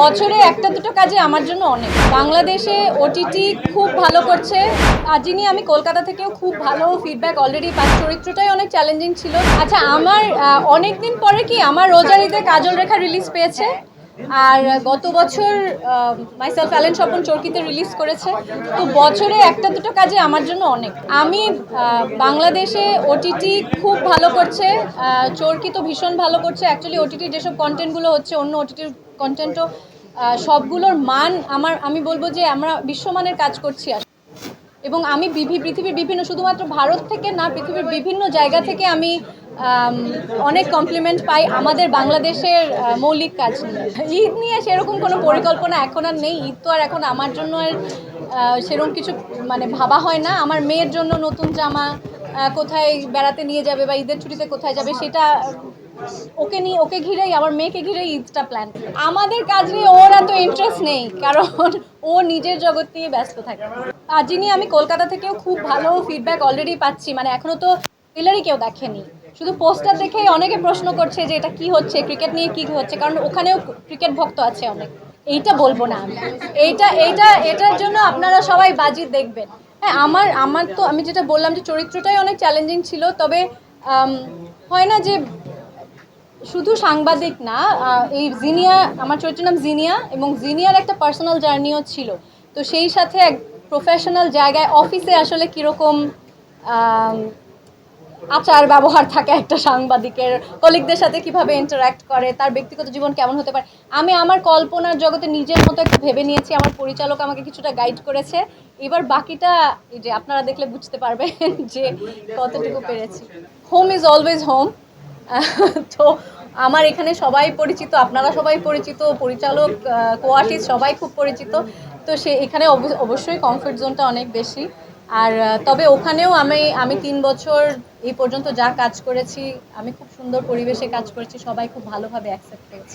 বছরে একটা দুটো কাজে আমার জন্য অনেক। বাংলাদেশে ওটিটি খুব ভালো করছে। যিনি আমি কলকাতা থেকেও খুব ভালো ফিডব্যাক অলরেডি পাই, চরিত্রটাই অনেক চ্যালেঞ্জিং ছিল। আচ্ছা আমার অনেক দিন পরে কি আমার রোজারিতে কাজল রেখা রিলিজ পেয়েছে? আর গত বছর মাইসেলফ অ্যালেন স্বপন চরকিতে রিলিজ করেছে। তো বছরে একটা দুটো কাজে আমার জন্য অনেক। আমি বাংলাদেশে ওটিটি খুব ভালো করছে। চরকি তো ভীষণ ভালো করছে। অ্যাকচুয়ালি ওটিটির যেসব কন্টেন্টগুলো হচ্ছে, অন্য ওটিটির কন্টেন্টও সবগুলোর মান আমার, আমি বলব যে আমরা বিশ্বমানের কাজ করছি। এবং আমি পৃথিবীর বিভিন্ন, শুধুমাত্র ভারত থেকে না, পৃথিবীর বিভিন্ন জায়গা থেকে আমি অনেক কমপ্লিমেন্ট পাই আমাদের বাংলাদেশের মৌলিক কাজ নিয়ে। ঈদ নিয়ে সেরকম কোনো পরিকল্পনা এখন আর নেই। ঈদ তো আর এখন আমার জন্য আর সেরকম কিছু মানে ভাবা হয় না। আমার মেয়ের জন্য নতুন জামা কোথায় বেড়াতে নিয়ে যাবে বা ঈদের ছুটিতে কোথায় যাবে সেটা ওকে নিয়ে, ওকে ঘিরেই, আমার মেয়েকে ঘিরেই ঈদটা প্ল্যান আমাদের কাজ নিয়ে ওর এত ইন্টারেস্ট নেই, কারণ ও নিজের জগৎ নিয়ে ব্যস্ত থাকে। আর যিনি আমি কলকাতা থেকেও খুব ভালো ফিডব্যাক অলরেডি পাচ্ছি মানে এখনও তো ট্রেলারই কেউ দেখেনি। শুধু পোস্টার দেখেই অনেকে প্রশ্ন করছে যে এটা কি হচ্ছে ক্রিকেট নিয়ে কি হচ্ছে, কারণ ওখানেও ক্রিকেট ভক্ত আছে অনেক। এইটা বলব না আমি। এইটা এইটা, এটার জন্য আপনারা সবাই বাজি দেখবেন। হ্যাঁ আমার আমার তো, আমি যেটা বললাম যে চরিত্রটাই অনেক চ্যালেঞ্জিং ছিল, তবে হয় না যে শুধু সাংবাদিক না এই জিনিয়া, আমার চরিত্রের নাম জিনিয়া এবং জিনিয়ার একটা পার্সোনাল জার্নিও ছিল। তো সেই সাথে এক প্রফেশনাল জায়গায় অফিসে আসলে কীরকম আচার ব্যবহার থাকে একটা সাংবাদিকের কলিগদের সাথে কীভাবে ইন্টারাক্ট করে, তার ব্যক্তিগত জীবন কেমন হতে পারে। আমি আমার কল্পনার জগতে নিজের মতো একটু ভেবে নিয়েছি, আমার পরিচালক আমাকে কিছুটা গাইড করেছে। এবার বাকিটা, এই যে আপনারা দেখলে বুঝতে পারবেন যে কতটুকু পেরেছি। হোম ইজ অলওয়েজ হোম তো আমার এখানে সবাই পরিচিত, আপনারা সবাই পরিচিত, পরিচালক কোয়ার্টিস সবাই খুব পরিচিত। তো সে এখানে অব- অবশ্যই কমফোর্ট জোনটা অনেক বেশি। আর তবে ওখানেও আমি আমি তিন বছর এই পর্যন্ত যা কাজ করেছি, আমি খুব সুন্দর পরিবেশে কাজ করেছি, সবাই খুব ভালোভাবে অ্যাকসেপ্ট করেছে